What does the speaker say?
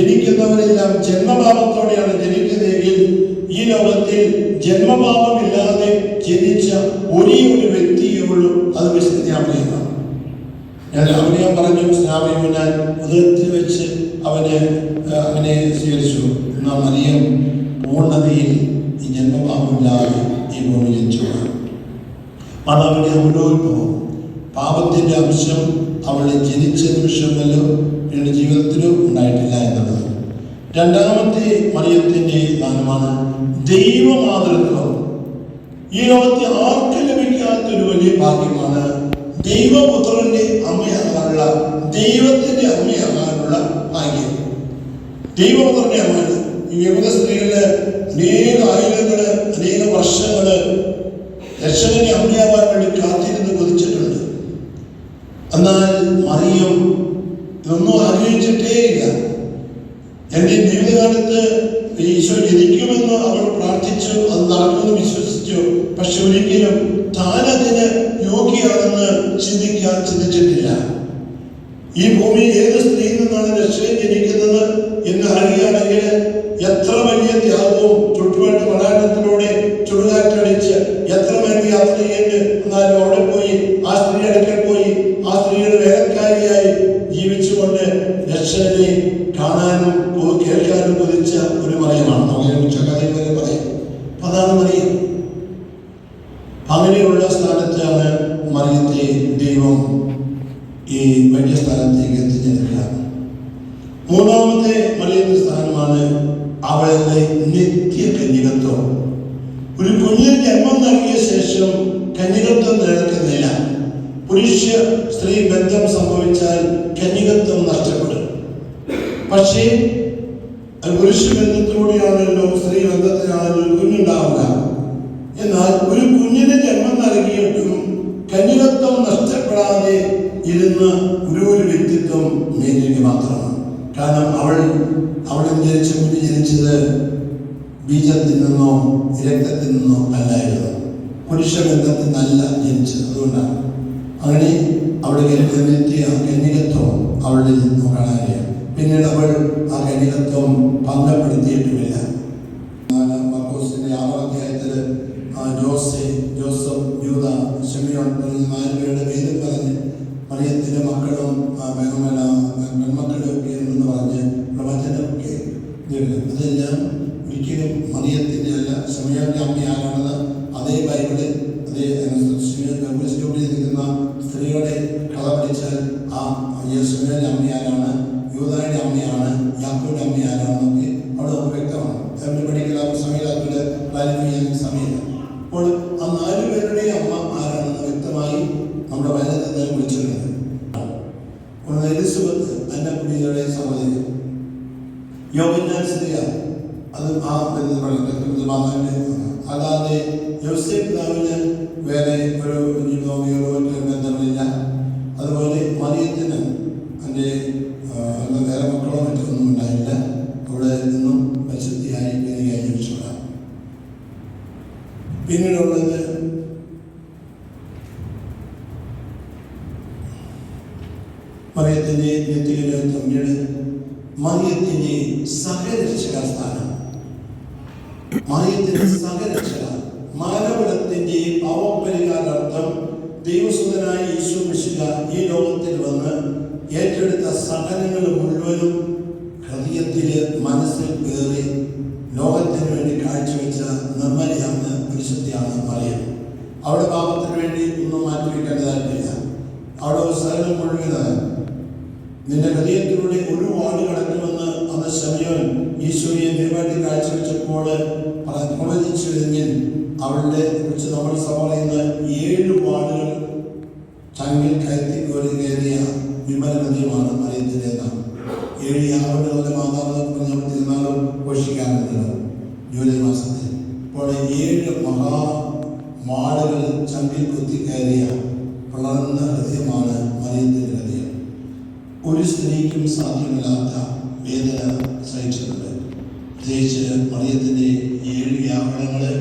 ജനിക്കുന്നവരെല്ലാം ജന്മപാപത്തോടെയാണ് ജനിക്കുന്നതെങ്കിൽ ഈ ലോകത്തിൽ ജന്മപാപമില്ലാതെ ജനിച്ച ഒരേ ഒരു വ്യക്തിയേ ഉള്ളൂ. അത് വിശുദ്ധാമയാണ് ഞാൻ ഞാൻ പറഞ്ഞു സ്നാപനം ഞാൻ ഉദരത്തിൽ വെച്ച് അവനെ അവനെ സ്വീകരിച്ചു. എന്നാൽ അറിയാം പൂർണതയിൽ ഈ ജന്മപാപമില്ലാതെ ഈ ഭൂമി ജനിച്ചു മാതാവിന്റെ അമലോത്ഭവം. പാപത്തിന്റെ അംശം അവളെ ജനിച്ച നിമിഷമല്ലോ പിന്നീട് ജീവിതത്തിലും രണ്ടാമത്തെ മറിയത്തിന്റെ ദാനമാണ് ദൈവമാതൃത്വം. ഈ ലോകത്തെ ആർക്കും ലഭിക്കാത്തൊരു വലിയ ഭാഗ്യമാണ് ദൈവപുത്രന്റെ അമ്മയാകാനുള്ള ദൈവത്തിന്റെ അമ്മയാകാനുള്ള ഭാഗ്യം. ദൈവപുത്രന്റെ അമ്മയാണ്. ഈ യുവത സ്ത്രീകൾ അനേക ആയിരങ്ങൾ അനേക വർഷങ്ങൾ രക്ഷകന്റെ അമ്മയാവാൻ വേണ്ടി കാത്തിരുന്ന് കൊതിച്ചിട്ടുണ്ട്. എന്നാൽ മറിയം ഇതൊന്നും ആഗ്രഹിച്ചിട്ടേയില്ല എന്റെ ജീവിതകാലത്ത് ഈശോ ജനിക്കുമെന്ന് അവൾ പ്രാർത്ഥിച്ചു അത് നടക്കുമെന്ന് വിശ്വസിച്ചു. പക്ഷെ ഒരിക്കലും താനതിന് യോഗ്യയാണെന്ന് ചിന്തിക്കാൻ ചിന്തിച്ചിട്ടില്ല. ഈ ഭൂമി ഏത് സ്ത്രീയിൽ നിന്നാണ് രക്ഷയിൽ ജനിക്കുന്നത് എന്ന് അറിയുകയാണെങ്കിൽ എത്ര വലിയ ത്യാഗവും ചുറ്റുപാട്ട് കാണാനും കേൾക്കാനും കൊതിച്ച ഒരു മറിയമാണ്. നമുക്ക് ഉച്ച വരെ പറയും. അതാണ് മറിയം. അങ്ങനെയുള്ള സ്ഥാനത്താണ് മറിയത്തെ ദൈവം ഈ വലിയ സ്ഥാനത്തേക്ക് എത്തിച്ചെടുക്കുക മൂന്നാമത്തെ മറിയത്തെ സ്ഥാനമാണ് അവളുടെ നിത്യ കന്യകത്വം ഒരു കുഞ്ഞിന് ജന്മം നൽകിയ ശേഷം കന്യകത്വം നിലനിൽക്കുന്നില്ല. പുരുഷ സ്ത്രീ ബന്ധം സംഭവിച്ചാൽ കന്യകത്വം നഷ്ടപ്പെടും. പക്ഷേ പുരുഷ ബന്ധത്തിലൂടെയാണല്ലോ സ്ത്രീ ബന്ധത്തിനാണല്ലോ കുഞ്ഞുണ്ടാവുക. എന്നാൽ ഒരു കുഞ്ഞിന് ജന്മം നൽകിയിട്ടും കന്യകത്വം നഷ്ടപ്പെടാതെ ഇരുന്ന ഒരു ഒരു വ്യക്തിത്വം മേരിക്ക് മാത്രമാണ്. കാരണം അവൾ അവളിൽ ജനിച്ച കുഞ്ഞ് ജനിച്ചത്? ബീജത്തിൽ നിന്നോ രക്തത്തിൽ നിന്നോ അല്ലായിരുന്നു. പുരുഷ ബന്ധത്തിൽ നിന്നല്ല ജനിച്ചത്. അതുകൊണ്ടാണ്. അങ്ങനെ അവിടെ ആ കന്യകത്വം അവളിൽ നിന്നും കാണാനില്ല പിന്നീട് അവൾ ആ ഗണിതത്വം ഭംഗപ്പെടുത്തിയിട്ടുമില്ല മക്കോസിന്റെ ആറാം ജോസെ ജോസഫ് യൂത ഷെമിയോൺ നാല് പേരുടെ പേരും പറഞ്ഞ് മറിയത്തിന്റെ മക്കളും ആ ബഹുമന പെൺമക്കളും ഒക്കെ എന്ന് പറഞ്ഞ് പ്രവചനമൊക്കെ. അതെല്ലാം ഒരിക്കലും മറിയത്തിന്റെ അല്ല ഷെമിയോന്റെ അമ്മയാണെന്ന് അതേ ബൈബിളിൽ അതേ നിൽക്കുന്ന സ്ത്രീകളുടെ കഥ പഠിച്ചാൽ ആ യേശുവിന്റെ അമ്മയാരാണ് യൂതായുടെ അമ്മയാണ് യാക്കോയുടെ അമ്മയാരാണെന്നൊക്കെ അവിടെ നമുക്ക് വ്യക്തമാണ്. ഫാമിലി പഠിക്കലാത്ത സമയത്ത് ക്ലാരിഫൈ ചെയ്യാൻ സമയമില്ല അപ്പോൾ ആ നാല് പേരുടെ അമ്മ ആരാണെന്ന് വ്യക്തമായി നമ്മുടെ വചനത്തിൽ തന്നെ വിളിച്ചിട്ടുണ്ട്. ഒന്ന് എലിസബത്ത് അന്നക്കുടിയുടെ സഹോദരി. യോഗന്യാൻ സ്ത്രീയ അത് ആ മാതാവിന്റെ അല്ലാതെ യോസേഫ് പിതാവിന് വേറെ ഒരു ജീവിതമോ മറ്റൊരു ബന്ധമില്ല. അതുപോലെ മറിയത്തിന് എന്റെ വേറെ മക്കളോ മറ്റൊന്നും ഉണ്ടായില്ല. അവിടെ നിന്നും പരിശുദ്ധിയായി എനിക്ക് ജീവിച്ചതാണ് പിന്നീടുള്ളത് മറിയത്തിന്റെ നിത്യകരം തമ്മിൽ മറിയത്തിന്റെ സഹരക്ഷക സ്ഥാനം. മറിയത്തിന്റെ സഹരക്ഷക മാനവലത്തിന്റെ പാവപരിഹാരാർത്ഥം ദൈവസുതനായ യേശു മിശിക ഈ ലോകത്തിൽ വന്ന് ഏറ്റെടുത്ത സഹനങ്ങൾ മുഴുവനും ഹൃദയത്തിലെ മനസ്സിൽ കയറി ലോകത്തിന് വേണ്ടി കാഴ്ചവെച്ച നിർമ്മലയാണ് പരിശുദ്ധിയാണ് പറയുന്നത് അവിടെ പാപത്തിന് വേണ്ടി ഒന്നും മാറ്റിവെക്കേണ്ടതായിട്ടില്ല അവിടെ സഹനം മുഴുവനാണ് നിന്റെ ഹൃദയത്തിലൂടെ ഒരു വാട് കടക്കുമെന്ന് അന്ന് ശമയോൻ ഈശോയെ നിരവധി കാഴ്ചവെച്ചപ്പോൾ പ്രവചിച്ചുവെങ്കിൽ അവളുടെ കുറിച്ച് നമ്മൾ പറയുന്ന ഏഴ് വാടുകൾ ചങ്കിൽ കയറ്റി കയറിയ വിമല നദിയുമാണ് മറിയത്തിന്റെ നാം ഏഴ് യാവടുകളുടെ മാതാവ് നമ്മൾ തിരുനാളും ഘോഷിക്കാറുണ്ടല്ലോ ജൂലൈ മാസത്തിൽ. അപ്പോൾ ഏഴ് മഹാ മാടുകൾ ചമ്പിൽ കുത്തിക്കയറിയ വളർന്ന ഹൃദയമാണ് മറിയത്തിന്റെ ഹൃദയം. ഒരു സ്ത്രീക്കും സാധ്യമല്ലാത്ത വേദന സഹിച്ചിട്ടുണ്ട്. പ്രത്യേകിച്ച് മറിയത്തിന്റെ ഏഴ് വ്യാപനങ്ങൾ